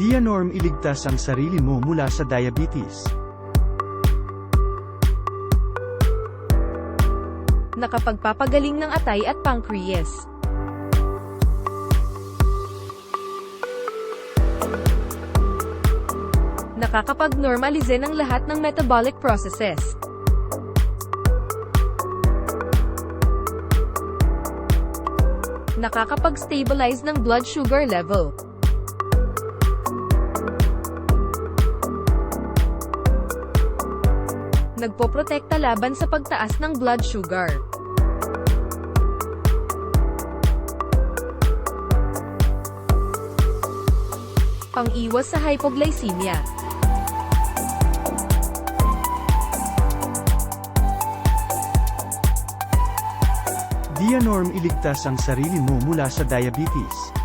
Dianorm iligtas ang sarili mo mula sa diabetes. Nakapagpapagaling ng atay at pancreas. Nakakapag-normalize ng lahat ng metabolic processes. Nakakapag-stabilize ng blood sugar level. Nagpoprotekta laban sa pagtaas ng blood sugar. Pang-iwas sa hypoglycemia. Dianorm iligtas ang sarili mo mula sa diabetes.